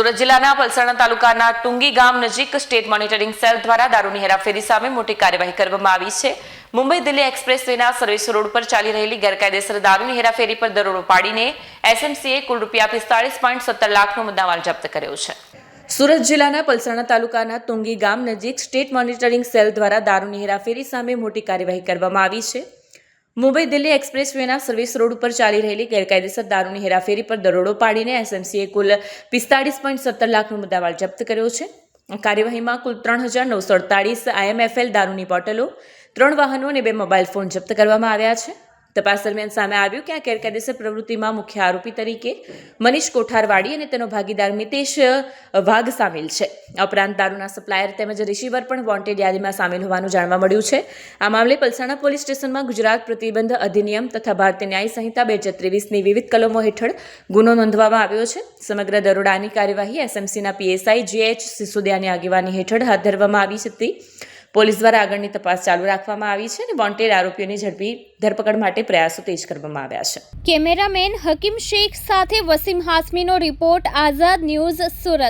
સુરત જિલ્લાના પલસાણા તાલુકાના ટુંગી ગામ નજીક સ્ટેટ મોનિટરિંગ સેલ દ્વારા દારૂની હેરાફેરી સામે મોટી કાર્યવાહી કરવામાં આવી છે. મુંબઈ દિલ્હી એક્સપ્રેસ વેના સર્વિસ રોડ પર ચાલી રહેલી ગેરકાયદેસર દારૂની હેરાફેરી પર દરોડો પાડીને એસએમસીએ કુલ રૂપિયા પિસ્તાળીસ પોઈન્ટ સત્તર લાખનો મુદ્દામાલ જપ્ત કર્યો છે. સુરત જિલ્લાના પલસાણા તાલુકાના તુંગી ગામ નજીક સ્ટેટ મોનિટરિંગ સેલ દ્વારા દારૂની હેરાફેરી સામે મોટી કાર્યવાહી કરવામાં આવી છે. મુંબઈ દિલ્હી એક્સપ્રેસ વેના સર્વિસ રોડ ઉપર ચાલી રહેલી ગેરકાયદેસર દારૂની હેરાફેરી પર દરોડો પાડીને એસએમસીએ કુલ પિસ્તાળીસ પોઈન્ટ સત્તર લાખનો મુદ્દામાલ જપ્ત કર્યો છે. કાર્યવાહીમાં કુલ ત્રણ હજાર નવસો અડતાળીસ આઈએમએફએલ દારૂની બોટલો, ત્રણ વાહનો અને બે મોબાઈલ ફોન જપ્ત કરવામાં આવ્યા છે. તપાસ દરમિયાન સામે આવ્યું કે આ ગેરકાયદેસર પ્રવૃત્તિમાં મુખ્ય આરોપી તરીકે મનીષ કોઠારવાડી અને તેનો ભાગીદાર મિતેશ વાઘ સામેલ છે. ઉપરાંત દારૂના સપ્લાયર તેમજ રિસીવર પણ વોન્ટેડ યાદીમાં સામેલ હોવાનું જાણવા મળ્યું છે. આ મામલે પલસાણા પોલીસ સ્ટેશનમાં ગુજરાત પ્રતિબંધ અધિનિયમ તથા ભારતીય ન્યાય સંહિતા બે હજાર ત્રેવીસની વિવિધ કલમો હેઠળ ગુનો નોંધવામાં આવ્યો છે. સમગ્ર દરોડાની કાર્યવાહી એસએમસીના પીએસઆઈ જીએચ સિસોદિયાની આગેવાની હેઠળ હાથ ધરવામાં આવી હતી. પોલીસ દ્વારા આગળની તપાસ ચાલુ રાખવામાં આવી છે અને વોન્ટેડ આરોપીઓની ઝડપી ધરપકડ માટે પ્રયાસો તેજ કરવામાં આવ્યા છે. કેમેરામેન હકીમ શેખ સાથે વસીમ હાસમીનો રિપોર્ટ આઝાદ ન્યૂઝ સુરત.